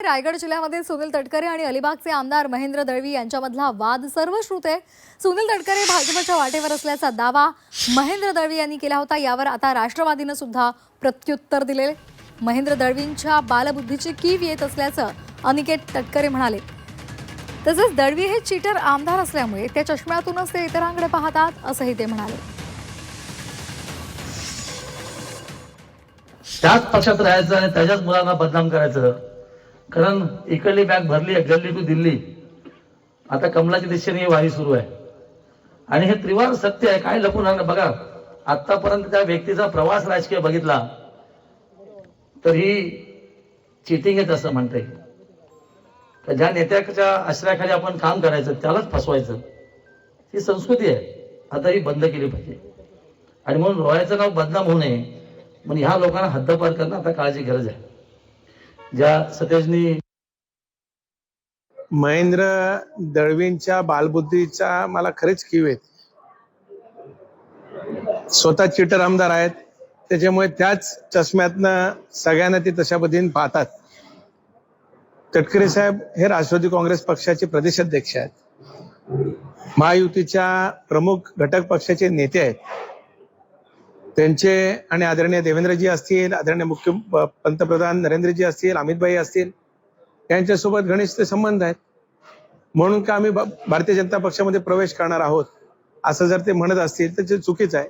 रायगड जिल्ह्यामध्ये सुनील तटकरे आणि अलिबागचे आमदार महेंद्र दळवी यांच्यामधला वाद सर्वश्रुत आहे. सुनील तटकरे भाजपच्या वाटेवर असल्याचा दावा महेंद्र दळवी यांनी केला होता. यावर आता राष्ट्रवादीनं सुद्धा प्रत्युत्तर दिले महेंद्र दळवींच्या बालबुद्धीची कीव येत असल्याचं अनिकेत तटकरे म्हणाले. तसेच दळवी हे चीटर आमदार असल्यामुळे त्या चष्म्यातूनच ते इतरांकडे पाहतात असंही ते म्हणाले. त्याच पक्षात राहायचं आणि त्याच्याच मुलांना बदनाम करायचं कारण इकडली बॅग भरली आहे गल्ली टू दिल्ली. आता कमलाच्या दिशेने ही वारी सुरू आहे. आणि हे त्रिवार सत्य आहे काय लपून राहणं बघा आतापर्यंत त्या व्यक्तीचा प्रवास राजकीय बघितला तर ही चिटिंग आहे असं म्हणता येईल तर ज्या नेत्याच्या आश्रयाखाली आपण काम करायचं त्यालाच फसवायचं. ही संस्कृती आहे. आता ही बंद केली पाहिजे. आणि म्हणून रोयाचं नाव बदनाम होऊ नये. म्हणून ह्या लोकांना हद्दपार करणं आता काळाची गरज आहे. ज्या सतेजनी महेंद्र दळवींच्या बालबुद्धीचा मला खरेच कीव आहेत. स्वतः चिटर आमदार आहेत. त्याच्यामुळे त्याच चष्म्यातनं सगळ्यांना ते तशा पद्धतीने पाहतात. तटकरे साहेब हे राष्ट्रवादी काँग्रेस पक्षाचे प्रदेशाध्यक्ष आहेत. महायुतीच्या प्रमुख घटक पक्षाचे नेते आहेत. त्यांचे आणि आदरणीय देवेंद्रजी असतील आदरणीय मुख्य प- पंतप्रधान नरेंद्रजी असतील अमितभाई असतील यांच्यासोबत घनिष्ठ संबंध आहेत. म्हणून का आम्ही भारतीय जनता पक्षामध्ये प्रवेश करणार आहोत असं जर ते म्हणत असतील तर ते चुकीचं आहे.